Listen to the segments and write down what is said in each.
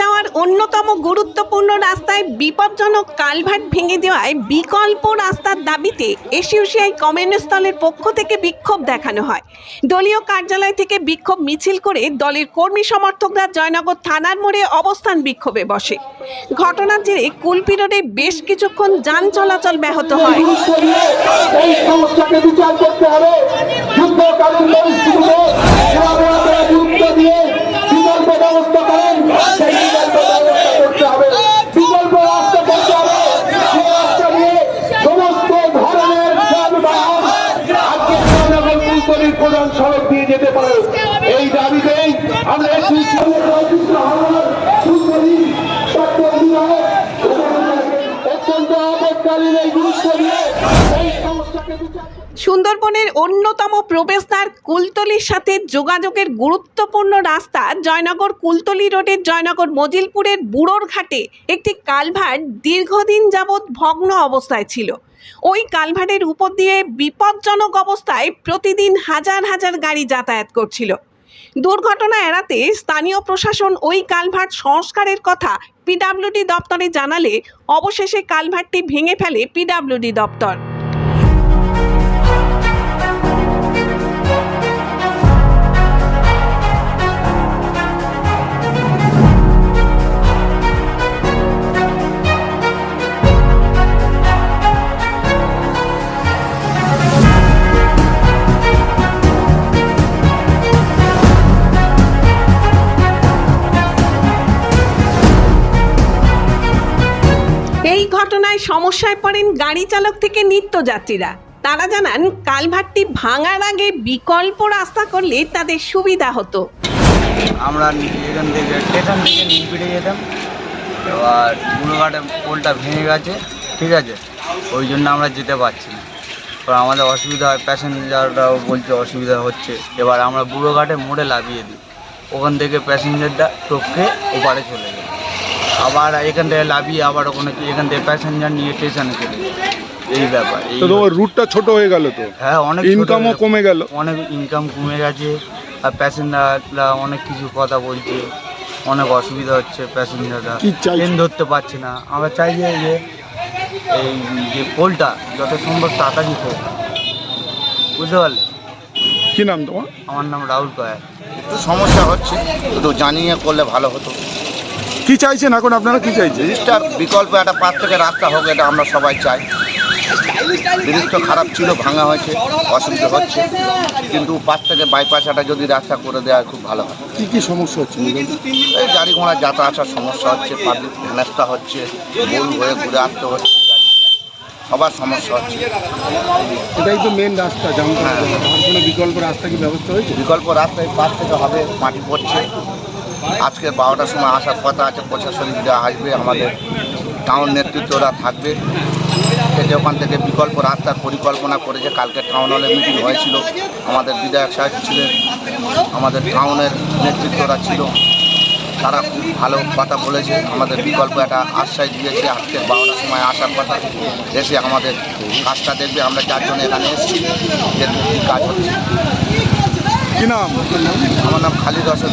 যাওয়ার অন্যতম গুরুত্বপূর্ণ রাস্তায় বিপজ্জনক কালভার্ট ভেঙে দেওয়ায় বিকল্প রাস্তার দাবিতে এসিউসিআই কমিউনিস্ট দলের পক্ষ থেকে বিক্ষোভ দেখানো হয়। দলীয় কার্যালয় থেকে বিক্ষোভ মিছিল করে দলের কর্মী সমর্থকরা জয়নগর থানার মোড়ে অবস্থান বিক্ষোভে বসে। ঘটনার জেরে কুলপি রোডে বেশ কিছুক্ষণ যান চলাচল ব্যাহত হয়। করতে হবে যুদ্ধকালীন পরিস্থিতিতে গ্রামীণরা গুরুত্ব দিয়ে বিকল্প ব্যবস্থা করেন সেই বিকল্প ব্যবস্থা করতে হবে বিকল্প রাস্তা করতে হবে সেই রাস্তা দিয়ে সমস্ত ধরনের যানবাহন আজকে শ্রীনগর প্রধান সড়ক দিয়ে যেতে পারে। এই দাবিতেই সুন্দরবনের অন্যতম প্রবেশদ্বার কুলতলির সাথে যোগাযোগের গুরুত্বপূর্ণ রাস্তা জয়নগর কুলতলি রোডের জয়নগর মজিলপুরের বুড়োর ঘাটে একটি কালভার্ট দীর্ঘদিন যাবৎ ভগ্ন অবস্থায় ছিল। ওই কালভার্টের উপর দিয়ে বিপজ্জনক অবস্থায় প্রতিদিন হাজার হাজার গাড়ি যাতায়াত করছিল। দুর্ঘটনা এড়াতে স্থানীয় প্রশাসন ওই কালভার্ট সংস্কারের কথা পিডাব্লিউডি দপ্তরে জানালে অবশেষে কালভার্টটি ভেঙে ফেলে পিডাব্লিউডি দপ্তর। সমস্যায় পড়েন গাড়ি চালক থেকে নিত্যযাত্রীরা। তারা জানান কালভারটি ভাঙার আগে বিকল্প রাস্তা করলে তাদের সুবিধা হতো। আমরা এখান থেকে স্টেশন থেকে নীলপিঠে যেতাম। এবার বুড়োঘাটে পোলটা ভেঙে গেছে, ঠিক আছে? ওই জন্য আমরা যেতে পারছি না। এবার আমাদের অসুবিধা হয়, প্যাসেঞ্জাররাও বলছে অসুবিধা হচ্ছে। এবার আমরা বুড়োঘাটে মোড়ে লাভিয়ে দিই। ওখান থেকে প্যাসেঞ্জারটা টপকে ওপারে চলে যায়। আবার এখান থেকে লাভিয়ে আবার ওখানে কি- এখান থেকে প্যাসেঞ্জার নিয়ে স্টেশনে চলে এই ব্যাপার তো তোমার রুটটা ছোট হয়ে গেল তো? হ্যাঁ অনেক ইনকামও কমে গেল। অনেক ইনকাম কমে গেছে। আর প্যাসেঞ্জাররা অনেক কিছু কথা বলছে। অনেক অসুবিধা হচ্ছে প্যাসেঞ্জাররা? ট্রেন ধরতে পারছে না। আমরা চাই যে যে এই যে পোলটা যত সম্ভব তাড়াতাড়ি হোক। বুঝতে পারলে? কি নাম তোমার? আমার নাম রাহুল কয়ার। একটু সমস্যা হচ্ছে একটু জানিয়ে করলে ভালো হতো। কি চাইছেন এখন আপনারা? কি চাইছেন? ব্রিজটার বিকল্প একটা পাশ থেকে রাস্তা হোক এটা আমরা সবাই চাই। ব্রিজ তো খারাপ ছিল ভাঙা হয়েছে অসুবিধা হচ্ছে। কিন্তু পাশ থেকে বাইপাস একটা যদি রাস্তা করে দেওয়া খুব ভালো হয়। কী কী সমস্যা হচ্ছে এই গাড়ি ঘোড়া যাতায়াত আসার সমস্যা হচ্ছে পাবলিক হেনস্থা হচ্ছে ভুল হয়ে ঘুরে আসতে হচ্ছে সবার সমস্যা হচ্ছে। এটাই তো মেন রাস্তা জামতলা আর কোনো বিকল্প রাস্তা কি ব্যবস্থা হয়েছে? বিকল্প রাস্তায় পাশ থেকে হবে মাটি পড়ছে। আজকে বারোটার সময় আসার কথা আছে প্রশাসনিকরা আসবে আমাদের টাউন নেতৃত্বরা থাকবে। থেকে ওখান থেকে বিকল্প রাস্তার পরিকল্পনা করেছে কালকে টাউন হলে মিটিং হয়েছিল। আমাদের বিধায়ক সাহেব ছিলেন আমাদের টাউনের নেতৃত্বরা ছিল। তারা খুব ভালো কথা বলেছে আমাদের বিকল্প একটা আশ্বাস দিয়েছে। আজকে বারোটার সময় আসার কথা এসে আমাদের কাজটা দেখবে আমরা চারজন এখানে এসেছি দেখব কী কাজ হচ্ছে। কি নাম? নাম? আমার নাম Khalid Hossain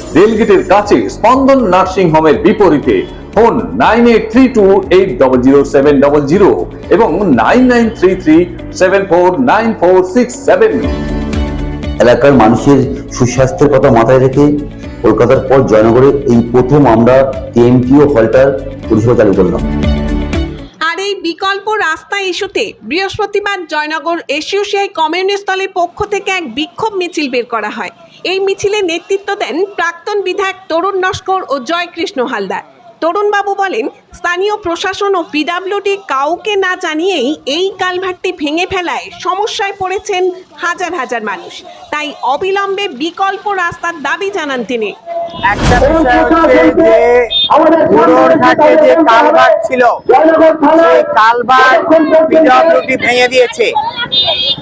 রেলগেটের কাছে স্পন্দন নার্সিং হোমের বিপরীতে phone nine eight three two eight double zero seven double zero এবং nine nine three three seven four nine four six seven. এলাকার মানুষের সুস্বাস্থ্যের কথা মাথায় রেখে কলকাতার পর জয়নগরে এই প্রথম আমরা টিএমটিও হলটার পরিষেবা চালু করলাম। আর এই বিকল্প রাস্তা ইস্যুতে বৃহস্পতিবার জয়নগর এসইউসিআই কমিউনিস্ট দলের পক্ষ থেকে এক বিক্ষোভ মিছিল বের করা হয়। এই মিছিলে নেতৃত্ব দেন প্রাক্তন বিধায়ক তরুণ নস্কর ও জয়কৃষ্ণ হালদার। তরুণবাবু বলেন স্থানীয় প্রশাসন ও পিডাব্লিউডি কাউকে না জানিয়েই এই কালভারটি ভেঙে ফেলায় সমস্যায় পড়েছেন হাজার হাজার মানুষ। তাই অবিলম্বে বিকল্প রাস্তার দাবি জানান তিনি। একটা বিষয় হচ্ছে যে ঘাটে যে কালভার্ট ছিল সেই কালভার্ট পিডব্লিউডি ভেঙে দিয়েছে।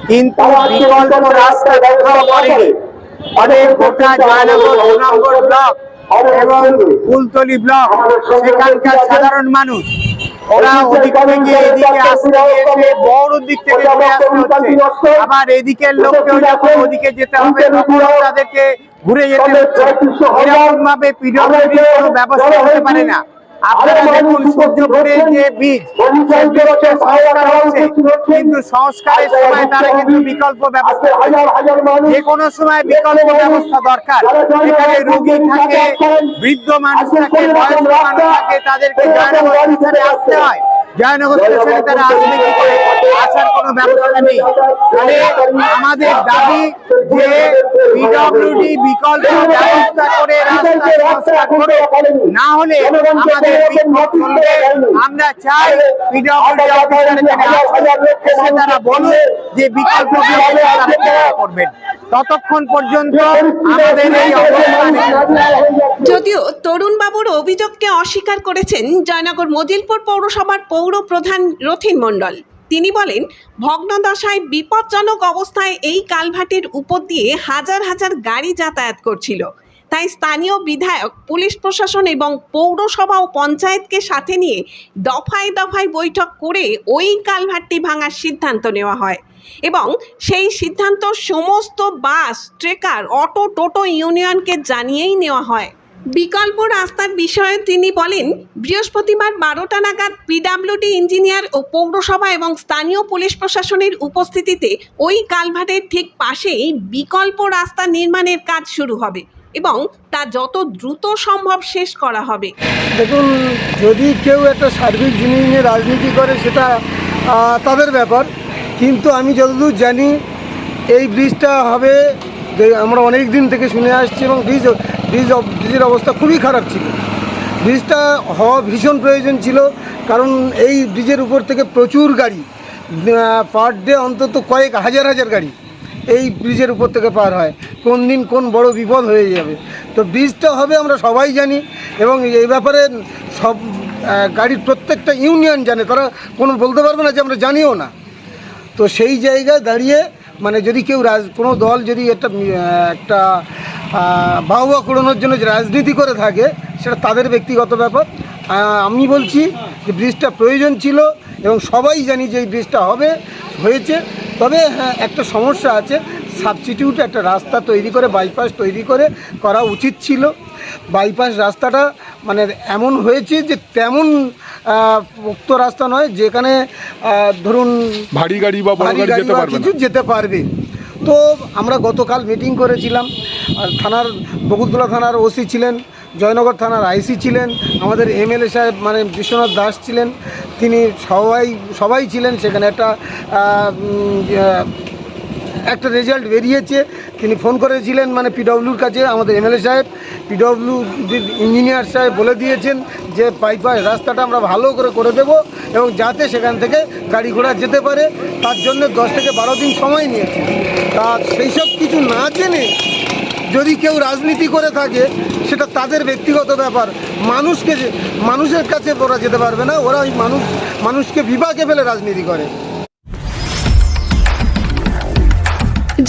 কিন্তু বিকল্প রাস্তা করেনি। অনেক গোটা জয়নগর দু ব্লক এবং ফুলতলি ব্লক সেখানকার সাধারণ মানুষ। ওরা ওদিক থেকে এদিকে আসতে এসে বড় দিক থেকে ঘুরে আসতে হচ্ছে। আবার এদিকের লোককেও যখন ওদিকে যেতে হবে তখন তাদেরকে ঘুরে যেতে হচ্ছে। এরকম ভাবে কোনো ব্যবস্থা হতে পারে না। আপনারা দেখুন সূর্যপুরের যে বীজ সংস্কার কিন্তু সংস্কারের সময় তারা কিন্তু বিকল্প ব্যবস্থা যে কোনো সময় বিকল্প ব্যবস্থা দরকার। এখানে রোগী থাকে বৃদ্ধ মানুষ থাকে বয়স্ক মানুষ থাকে তাদেরকে জয়নগর আসতে হয়। জয়নগর স্টেশনে তারা আসবে কি করে আসার কোনো ব্যবস্থা নেই। ফলে আমাদের দাবি যে পিডব্লিউডি বিকল্প ব্যবস্থা করে রাস্তা সংস্কার করে না হলে আমাদের আমরা চাই পিডব্লিউডি তারা বলুন যে বিকল্প করবেন। ততক্ষণ পর্যন্ত আমাদের এই যদিও তরুণবাবুর অভিযোগকে অস্বীকার করেছেন জয়নগর মজিলপুর পৌরসভার পৌর প্রধান রথিন মণ্ডল। তিনি বলেন, ভগ্নদশায় বিপজ্জনক অবস্থায় এই কালভাটির উপর দিয়ে হাজার হাজার গাড়ি যাতায়াত করছিল। তাই স্থানীয় বিধায়ক, পুলিশ প্রশাসন এবং পৌরসভা ও পঞ্চায়েতকে সাথে নিয়ে দফায় দফায় বৈঠক করে ওই কালভারটি ভাঙার সিদ্ধান্ত নেওয়া হয় এবং সেই সিদ্ধান্ত সমস্ত বাস, ট্রেকার, অটো, টোটো ইউনিয়নকে জানিয়েই নেওয়া হয়। বিকল্প রাস্তার বিষয়ে তিনি বলেন, বৃহস্পতিবার বারোটা নাগাদ পিডাব্লিউডি ইঞ্জিনিয়ার ও পৌরসভা এবং স্থানীয় পুলিশ প্রশাসনের উপস্থিতিতে ওই কালভার্টের ঠিক পাশেই বিকল্প রাস্তা নির্মাণের কাজ শুরু হবে। এবং তা যত দ্রুত সম্ভব শেষ করা হবে। দেখুন, যদি কেউ একটা সার্বিক জিনিস নিয়ে রাজনীতি করে, সেটা তাদের ব্যাপার। কিন্তু আমি যতদূর জানি, এই ব্রিজটা হবে আমরা অনেক দিন থেকে শুনে আসছি এবং ব্রিজ ব্রিজ ব্রিজের অবস্থা খুবই খারাপ ছিল। ব্রিজটা হওয়া ভীষণ প্রয়োজন ছিল, কারণ এই ব্রিজের উপর থেকে প্রচুর গাড়ি পার ডে অন্তত কয়েক হাজার হাজার গাড়ি এই ব্রিজের উপর থেকে পার হয়। কোন দিন কোন বড় বিপদ হয়ে যাবে। তো ব্রিজটা হবে আমরা সবাই জানি এবং এই ব্যাপারে সব গাড়ির প্রত্যেকটা ইউনিয়ন জানে। তারা কোনো বলতে পারবে না যে আমরা জানিও না। তো সেই জায়গায় দাঁড়িয়ে মানে যদি কেউ রাজ কোনো দল যদি একটা একটা আহ, বাহবা কুড়ানোর জন্য যে রাজনীতি করে থাকে সেটা তাদের ব্যক্তিগত ব্যাপার। আমি বলছি যে ব্রিজটা প্রয়োজন ছিল এবং সবাই জানি যে এই ব্রিজটা হবে হয়েছে। তবে হ্যাঁ একটা সমস্যা আছে। সাবস্টিটিউট একটা রাস্তা তৈরি করে বাইপাস তৈরি করে করা উচিত ছিল। বাইপাস রাস্তাটা মানে এমন হয়েছে যে তেমন উক্ত রাস্তা নয় যেখানে ধরুন ভারী গাড়ি বা ভারী গাড়ি বা কিছু যেতে পারবে। তো আমরা গতকাল মিটিং করেছিলাম আর থানার বকুলতলা থানার ওসি ছিলেন জয়নগর থানার আইসি ছিলেন আমাদের এমএলএ সাহেব মানে বিশ্বনাথ দাস ছিলেন তিনি সবাই সবাই ছিলেন সেখানে একটা একটা রেজাল্ট বেরিয়েছে। তিনি ফোন করেছিলেন মানে পিডব্লিউর কাছে, আমাদের এমএলএ সাহেব। পিডব্লিউ ইঞ্জিনিয়ার সাহেব বলে দিয়েছেন যে বাইপাস রাস্তাটা আমরা ভালো করে করে দেব এবং যাতে সেখান থেকে গাড়ি ঘোড়া যেতে পারে। তার জন্য দশ থেকে বারো দিন সময় নিয়েছে। তা সেই সব কিছু না জেনে যদি কেউ রাজনীতি করে থাকে, সেটা তাদের ব্যক্তিগত ব্যাপার। মানুষকে মানুষের কাছে ওরা যেতে পারবে না। ওরা ওই মানুষ, মানুষকে বিভাগে ফেলে রাজনীতি করে।